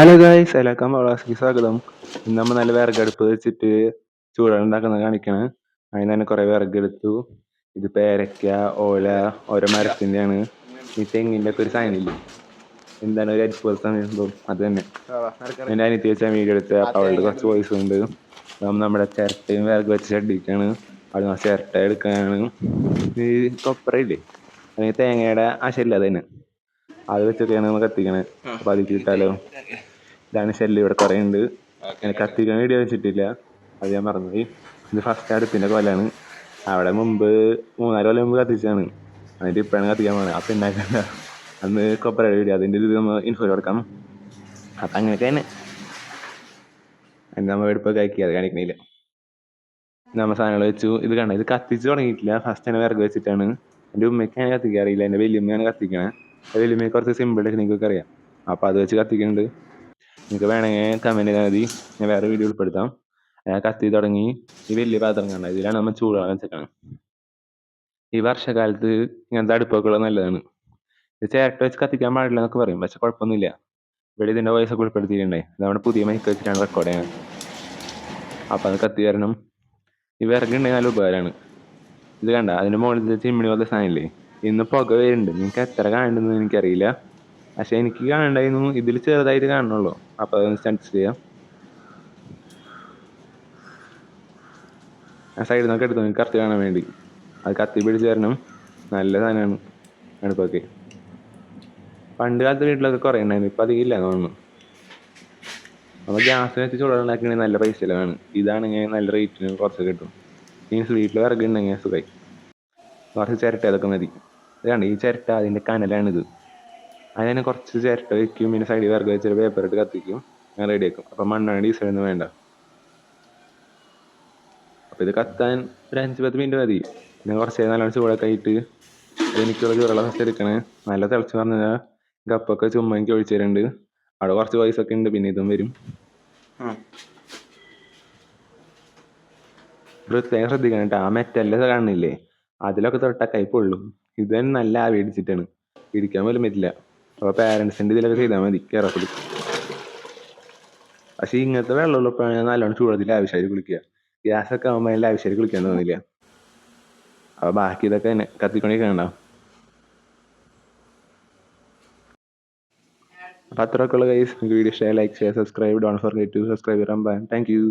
Hello guys എല്ലാവർക്കും വളാസിക്ക് സ്വാഗതം ഇന്ന് നമ്മൾ നല്ല വിറകടുപ്പ് വെച്ചിട്ട് ചൂടുണ്ടാക്കുന്നത് കാണിക്കണം. അതിന് തന്നെ കുറേ വിറകെടുത്തു. ഇത് പേരയ്ക്ക ഓല ഓരോ മരത്തിന്റെയാണ് ഈ തെങ്ങിന്റെ ഒക്കെ ഒരു സാധനമില്ലേ എന്താണ് ഒരു അരിപ്പ് സംഭവം അത് തന്നെ. എന്റെ അനിയത്തി വെച്ചാൽ വീഡിയോ എടുത്ത് അപ്പോൾ അവളുടെ കുറച്ച് വോയിസ് ഉണ്ട്. അപ്പം നമ്മുടെ ചിരട്ടയും വിറക് വെച്ച് ഷെഡിക്കാണ് അവിടെ നിന്ന് ചിരട്ട എടുക്കാനാണ്. ഈ കൊപ്പറയില്ലേ അല്ലെങ്കിൽ തേങ്ങയുടെ ആശയില്ല അത് തന്നെ. അത് വെച്ചൊക്കെയാണ് നമ്മൾ കത്തിക്കണേ. അപ്പോൾ അതിൽ കിട്ടാലോ ഇതാണ് ശല്യം ഇവിടെ കുറേ ഉണ്ട്. ഞാൻ കത്തിക്കാൻ വേണ്ടി വെച്ചിട്ടില്ല അത് ഞാൻ മറന്നുപോയി ഇത് ഫസ്റ്റ് അടുപ്പിന്റെ കൊലാണ്. അവിടെ മുമ്പ് മൂന്നാൽ കൊല്ലം മുമ്പ് കത്തിച്ചാണ് എന്നിട്ട് ഇപ്പോഴാണ് കത്തിക്കാൻ പോകുന്നത് അപ്പം ഉണ്ടാക്കണ്ട അന്ന് കൊപ്പറയുടെ വീഡിയോ അതിന്റെ ഇത് നമ്മൾ ഇൻഫോ കൊടുക്കാം അപ്പം അങ്ങനെയൊക്കെ തന്നെ. അതിന് നമ്മൾ എടുപ്പൊക്കെ കഴിക്കുക അത് കാണിക്കണില്ല. നമ്മൾ സാധനങ്ങൾ വെച്ചു. ഇത് കണ്ട? ഇത് കത്തിച്ച് തുടങ്ങിയിട്ടില്ല. ഫസ്റ്റ് തന്നെ വിറക് വെച്ചിട്ടാണ്. എന്റെ ഉമ്മയ്ക്കാണ് കത്തിക്കാൻ അറിയില്ല. എന്റെ വലിയമ്മയാണ് കത്തിക്കണേ. വലിയമ്മയ്ക്ക് കുറച്ച് സിമ്പിൾ ടെക്നിക്കൊക്കെ അറിയാം. അപ്പൊ അത് വെച്ച് കത്തിക്കുന്നുണ്ട് നിങ്ങൾക്ക് വേണമെങ്കിൽ കമന്റ് ചെയ്താൽ മതി. ഞാൻ വേറെ വീഡിയോ ഉൾപ്പെടുത്താം. കത്തി തുടങ്ങി. ഈ വലിയ പാത്രം കണ്ട ഇതിലാണ് നമ്മൾ ചൂടുവെള്ളം വെച്ചേക്കണം. ഈ വർഷകാലത്ത് ഇങ്ങനത്തെ അടുപ്പൊക്കെ ഉള്ളത് നല്ലതാണ്. ഇത് ചേട്ട വെച്ച് കത്തിക്കാൻ പാടില്ല എന്നൊക്കെ പറയും. പക്ഷെ കുഴപ്പമൊന്നുമില്ല. ഇവിടെ ഇതിന്റെ വോയിസ് ഒക്കെ ഉൾപ്പെടുത്തിയിട്ടുണ്ടായി നമ്മുടെ പുതിയ മൈക്ക് വെച്ചിട്ടാണ് റെക്കോർഡ് ചെയ്യുന്നത് അപ്പോൾ അത് കത്തി വരണം. ഈ വിറകുണ്ടെങ്കിൽ നല്ല ഉപകാരമാണ്. ഇത് കണ്ട അതിന്റെ മുകളിൽ ചിമ്മിണി പോലത്തെ സാധനമില്ലേ ഇന്ന് പുക വരുന്നുണ്ട്. നിങ്ങൾക്ക് എത്ര കാണുന്നുണ്ടെന്ന് എനിക്കറിയില്ല. പക്ഷെ എനിക്ക് കാണണ്ടായിരുന്നു. ഇതിൽ ചെറുതായിട്ട് കാണണുള്ളൂ അപ്പൊ അതൊന്ന് അഡ്ജസ്റ്റ് ചെയ്യാം. ആ സൈഡിൽ നിന്നൊക്കെ എടുത്തു? എനിക്ക് കറക്റ്റ് കാണാൻ വേണ്ടി. അത് കത്തി പിടിച്ച് തരണം നല്ല സാധനമാണ്. അടുപ്പൊക്കെ പണ്ട് കാലത്ത് വീട്ടിലൊക്കെ കുറേ ഉണ്ടായിരുന്നു. ഇപ്പം അധികം ഇല്ല തോന്നുന്നു. അപ്പോൾ ഗ്യാസ് വെച്ച് ചൂടുവെള്ളം ഉണ്ടാക്കണമെങ്കിൽ നല്ല പൈസ ചിലവാണ്. ഇതാണെങ്കിൽ നല്ല റേറ്റിന് കുറച്ച് കിട്ടും. മീൻസ് വീട്ടിൽ വിറകുണ്ടെങ്കിൽ സുഖമായി കുറച്ച് ചിരട്ട അതൊക്കെ മതി. ഇതാണ് ഈ ചിരട്ട അതിന്റെ കനലാണിത്. അതിന് കുറച്ച് ചിരട്ട വയ്ക്കും പിന്നെ സൈഡിൽ വിറക് വെച്ചിട്ട് പേപ്പർ ഇട്ട് കത്തിക്കും ഞാൻ റെഡി ആക്കും. അപ്പം മണ്ണെണ്ണ ഡീസൽ ഒന്നും വേണ്ട. അപ്പോൾ ഇത് കത്താൻ ഒരു അഞ്ച് പത്ത് മിനിറ്റ് മതി. പിന്നെ കുറച്ച് നല്ലോണം ചൂടൊക്കെ ആയിട്ട് എനിക്കുള്ള ചൂടുള്ള ഫസ്റ്റ് എടുക്കണേ. നല്ല തിളച്ച് പറഞ്ഞാൽ കപ്പൊക്കെ ചുമ്മാ എനിക്ക് ഒഴിച്ചു തരുന്നുണ്ട് അവിടെ കുറച്ച് വോയിസ് ഒക്കെ ഉണ്ട് പിന്നെ ഇതും വരും. പ്രത്യേകം ശ്രദ്ധിക്കണം കേട്ടോ. ആ മെറ്റല്ല കാണുന്നില്ലേ അതിലൊക്കെ തൊട്ടാൽ പൊള്ളും. ഇത് തന്നെ നല്ല ആവി അടിച്ചിട്ടാണ് ഇരിക്കാൻ പോലും പറ്റില്ല. അപ്പോൾ പാരൻസിന്റെ ഇതിലൊക്കെ ചെയ്താൽ മതി. കേരളത്തിൽ പക്ഷേ ഇങ്ങനത്തെ വെള്ളമുള്ളപ്പോഴാണ് നല്ലോണം ചൂടത്തിൽ ആവശ്യമായിട്ട് കുളിക്കുക. ഗ്യാസൊക്കെ ആകുമ്പോൾ അതിൽ ആവശ്യമായിട്ട് കുളിക്കാൻ തോന്നില്ല. അപ്പോൾ ബാക്കി ഇതൊക്കെ കത്തിക്കൊണ്ടിരിക്കണ ഉണ്ടാവും അപ്പോൾ അത്രയൊക്കെ ഉള്ള guys video share like share subscribe don't forget to subscribe ചെയ്യാൻ താങ്ക് യു